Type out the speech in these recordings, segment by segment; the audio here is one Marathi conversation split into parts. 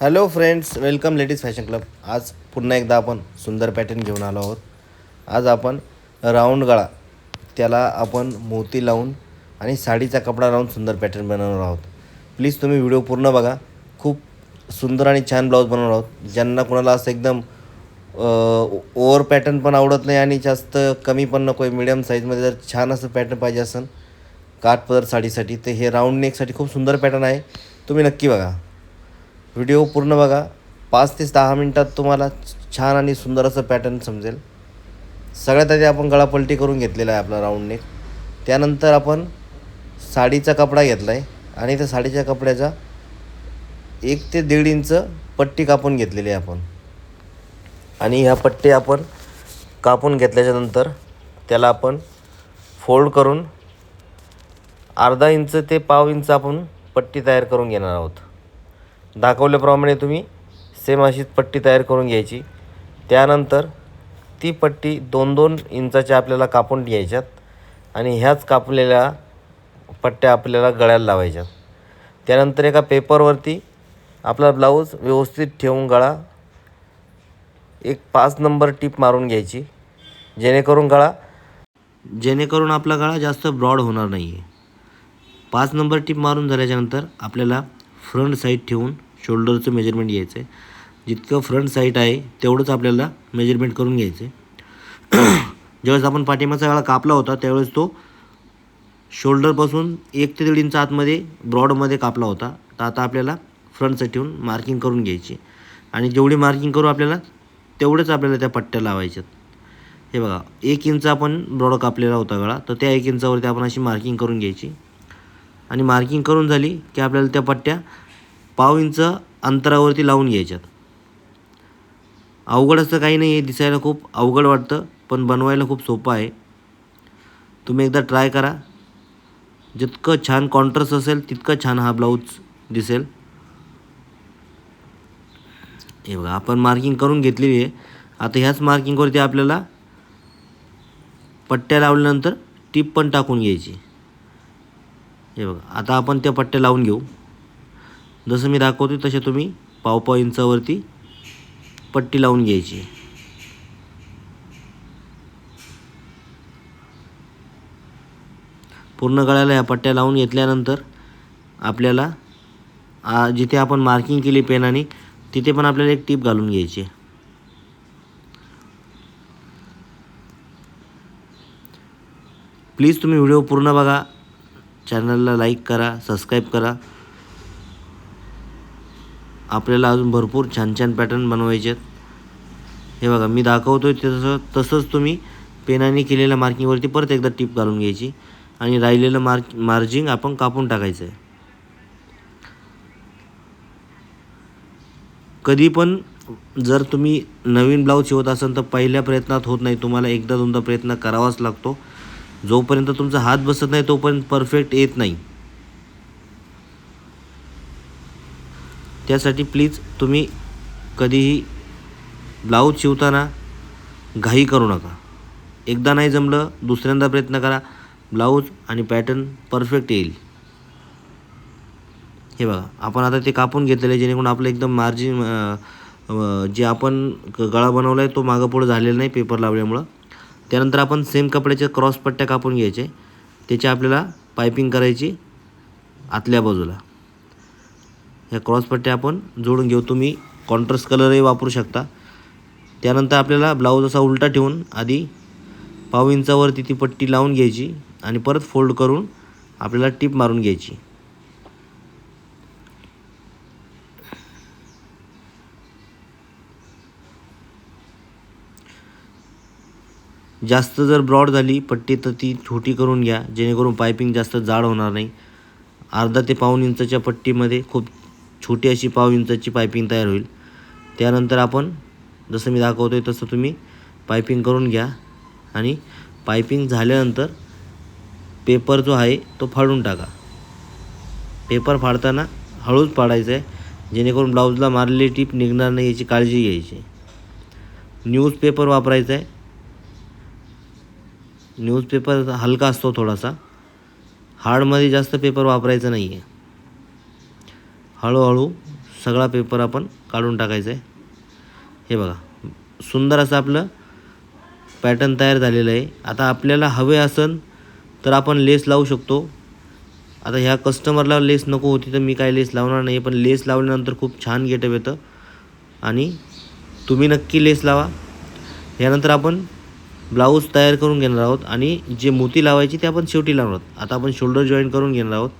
Hello friends welcome ladies fashion club आज पुन्हा एकदा आपण सुंदर पॅटर्न घेऊन आलो आहोत. आज आपण राऊंड गळा. त्याला आपण मोती लावून आणि साडीचा कपडा लावून सुंदर पॅटर्न बनवणार आहोत. प्लीज तुम्ही व्हिडिओ पूर्ण बघा. खूप सुंदर आणि छान ब्लाऊज बनवणार आहोत. ज्यांना कोणाला असं एकदम ओवर पॅटर्न पण आवडत नाही आणि जास्त कमी पण नको आहे मिडियम साईजमध्ये जर छान असं पॅटर्न पाहिजे असेल काठपदर साडीसाठी तर हे राऊंड नेकसाठी खूप सुंदर पॅटर्न आहे. तुम्ही नक्की बघा. व्हिडिओ पूर्ण बघा. पाच ते दहा मिनटात तुम्हाला छान आणि सुंदर असं पॅटर्न समजेल. सगळ्यात आधी आपण गळापलटी करून घेतलेला आहे आपला राऊंड नेक त्यानंतर आपण साडीचा कपडा घेतला आहे आणि त्या साडीच्या कपड्याचा एक ते दीड इंच पट्टी कापून घेतलेली आहे आपण. आणि ह्या पट्टी आपण कापून घेतल्याच्यानंतर त्याला आपण फोल्ड करून अर्धा इंच ते पाव इंच आपण पट्टी तयार करून घेणार आहोत. दाखवल्याप्रमाणे तुम्ही सेम अशीच पट्टी तयार करून घ्यायची. त्यानंतर ती पट्टी दोन दोन इंचाच्या आपल्याला कापून घ्यायच्यात आणि ह्याच कापलेल्या पट्ट्या आपल्याला गळ्याला लावायच्यात. त्यानंतर एका पेपरवरती आपला ब्लाऊज व्यवस्थित ठेवून गळा. एक पाच नंबर टीप मारून घ्यायची. जेणेकरून गळा जेणेकरून आपला गळा जास्त ब्रॉड होणार नाही आहे पाच नंबर टीप मारून झाल्याच्यानंतर आपल्याला फ्रंट साईड ठेवून शोल्डरचं मेजरमेंट घ्यायचं आहे जितकं फ्रंट साईड आहे तेवढंच आपल्याला मेजरमेंट करून घ्यायचं आहे ज्यावेळेस आपण पाठिंबाचा गळा कापला होता त्यावेळेस तो शोल्डरपासून एक ते दीड इंच आतमध्ये ब्रॉडमध्ये कापला होता. तर आता आपल्याला फ्रंट साईड ठेवून मार्किंग करून घ्यायची. आणि जेवढी मार्किंग करू आपल्याला तेवढेच आपल्याला त्या पट्ट्या लावायच्यात. हे बघा एक इंच आपण ब्रॉड कापलेला होता गळा तर त्या एक इंचावरती आपण अशी मार्किंग करून घ्यायची. आणि मार्किंग करून झाली की आपल्याला त्या पट्ट्या पाव इंच अंतरावरती लावून घ्यायच्यात. अवघड असं काही नाही आहे दिसायला खूप अवघड वाटतं पण बनवायला खूप सोपं आहे. तुम्ही एकदा ट्राय करा. जितकं छान कॉन्ट्रास्ट असेल तितकं छान हा ब्लाऊज दिसेल. हे बघा आपण मार्किंग करून घेतलेली आहे. आता ह्याच मार्किंगवरती आपल्याला पट्ट्या लावल्यानंतर टीप पण टाकून घ्यायची. हे बघा आता आपण त्या पट्ट्या लावून घेऊ. जसं मी दाखवतो तसे तुम्ही पावपाव इंचावरती पट्टी लावून घ्यायची. पूर्ण गळ्याला ह्या पट्ट्या लावून घेतल्यानंतर आपल्याला जिथे आपण मार्किंग केली पेनाने तिथे पण आपल्याला एक टीप घालून घ्यायची. प्लीज तुम्ही व्हिडिओ पूर्ण बघा. चॅनलला लाईक करा सबस्क्राईब करा. आपल्याला अजून भरपूर छान छान पॅटर्न बनवायचे आहेत. हे बघा मी दाखवतो आहे तसं तसंच तुम्ही पेनाने केलेल्या मार्किंगवरती परत एकदा टिप घालून घ्यायची. आणि राहिलेलं मार्क मार्जिंग आपण कापून टाकायचं आहे कधी पण जर तुम्ही नवीन ब्लाऊज शिवत असाल तर पहिल्या प्रयत्नात होत नाही. तुम्हाला एकदा दोनदा प्रयत्न करावाच लागतो. जोपर्यंत तुमचा हात बसत नाही तोपर्यंत परफेक्ट येत नाही. त्यासाठी प्लीज तुम्ही कधीही ब्लाऊज शिवताना घाई करू नका. एकदा नाही जमलं दुसऱ्यांदा प्रयत्न करा. ब्लाऊज आणि पॅटर्न परफेक्ट येईल. हे बघा आपण आता ते कापून घेतलेलं आहे जेणेकरून आपलं एकदम मार्जिन जे आपण गळा बनवला आहे तो मागं पुढं झालेला नाही पेपर लावल्यामुळं. त्यानंतर आपण सेम कपड्याच्या क्रॉस पट्ट्या कापून घ्यायचे. त्याची आपल्याला पायपिंग करायची आतल्या बाजूला. ह्या क्रॉस पट्ट्या आपण जोडून घेऊ. तुम्ही कॉन्ट्रास्ट कलरही वापरू शकता. त्यानंतर आपल्याला ब्लाऊज असा उलटा ठेवून आधी पाव इंचावरती ती पट्टी लावून घ्यायची आणि परत फोल्ड करून आपल्याला टीप मारून घ्यायची. जास्त जर ब्रॉड झाली पट्टी तर ती छोटी करून घ्या जेणेकरून पायपिंग जास्त जाड होणार नाही. अर्धा ते पाऊण इंचाच्या पट्टीमध्ये खूप छोटी अशी पाव इंचाची पायपिंग तयार होईल. त्यानंतर आपण जसं मी दाखवतो आहे तसं तुम्ही पायपिंग करून घ्या आणि पायपिंग झाल्यानंतर पेपर जो आहे तो फाडून टाका. पेपर फाडताना हळूच फाडायचं आहे जेणेकरून ब्लाऊजला मारलेली टीप निघणार नाही याची काळजी घ्यायची. न्यूजपेपर वापरायचा आहे न्यूजपेपर हलका असतो थोडासा. हार्डमध्ये जास्त पेपर वापरायचा नाही आहे हळूहळू सगळा पेपर आपण काढून टाकायचा आहे हे बघा सुंदर असं आपलं पॅटर्न तयार झालेलं आहे. आता आपल्याला हवे असन तर आपण लेस लावू शकतो. आता ह्या कस्टमरला लेस नको होती तर मी काय लेस लावणार नाही पण लेस लावल्यानंतर खूप छान गेटअप येतं. आणि तुम्ही नक्की लेस लावा. यानंतर आपण ब्लाऊज तयार करून घेणार आहोत आणि जे मोती लावायची ते आपण शेवटी लावणार आहोत. आता आपण शोल्डर जॉईन करून घेणार आहोत.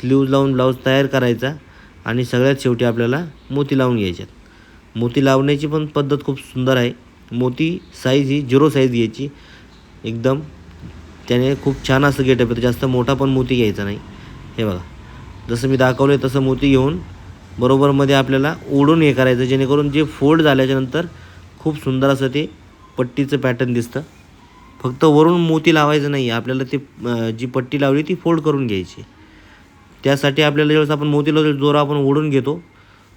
स्लीव्ज लावून ब्लाऊज तयार करायचा आणि सगळ्यात शेवटी आपल्याला मोती लावून घ्यायच्यात मोती लावण्याची पण पद्धत खूप सुंदर आहे. मोती साईज ही झिरो साईज घ्यायची. एकदम त्याने खूप छान असं गेटअप येतं. जास्त मोठा पण मोती घ्यायचा नाही. हे बघा. जसं मी दाखवलं आहे तसं मोती घेऊन बरोबरमध्ये आपल्याला ओढून हे करायचं जेणेकरून जे फोल्ड झाल्याच्यानंतर खूप सुंदर असं ते पट्टीचं पॅटर्न दिसतं. फक्त वरून मोती लावायचं नाही आपल्याला ते जी पट्टी लावली ती फोल्ड करून घ्यायची. त्यासाठी आपल्याला ज्यावेळेस आपण मोती लावतो जोर आपण ओढून घेतो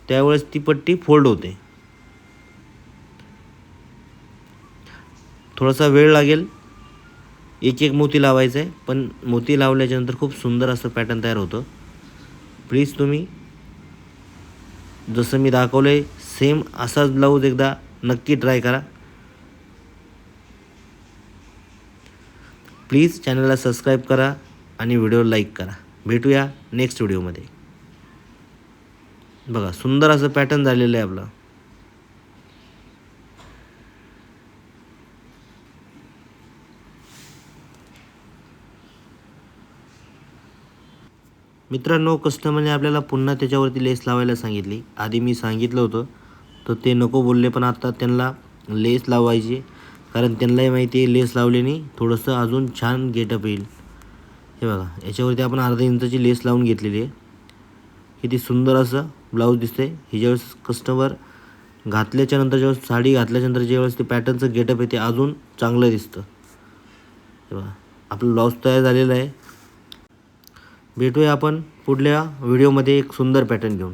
त्यावेळेस ती पट्टी फोल्ड होते. थोडासा वेळ लागेल. एक एक मोती लावायचं आहे पण मोती लावल्याच्यानंतर खूप सुंदर असं पॅटर्न तयार होतं. प्लीज तुम्ही जसं मी दाखवलं आहे सेम असाच ब्लाऊज एकदा नक्की ट्राय करा. प्लीज चॅनलला सबस्क्राईब करा आणि व्हिडिओ लाईक करा. भेटूया नेक्स्ट व्हिडिओमध्ये. बघा सुंदर असं पॅटर्न झालेलं आहे आपलं. मित्रांनो कस्टमरने आपल्याला पुन्हा त्याच्यावरती लेस लावायला सांगितली. आधी मी सांगितलं होतं तर ते नको बोलले पण आता त्यांना लेस लावायची कारण त्यांनाही माहिती आहे लेस लावल्याने थोडंसं अजून छान गेटअप येईल. हे बघा याच्यावरती आपण अर्धा इंचाची लेस लावून घेतलेली आहे. किती सुंदर असं ब्लाऊज दिसतंय. हे ज्यावेळेस कस्टमर घातल्याच्या नंतर ज्यावेळेस साडी घातल्याच्यानंतर ज्यावेळेस ते पॅटर्नचं गेटअप आहे ते अजून चांगलं दिसतं. हे बघा आपलं ब्लाऊज तयार झालेलं आहे. भेटूया आपण पुढल्या व्हिडिओमध्ये एक सुंदर पॅटर्न घेऊन.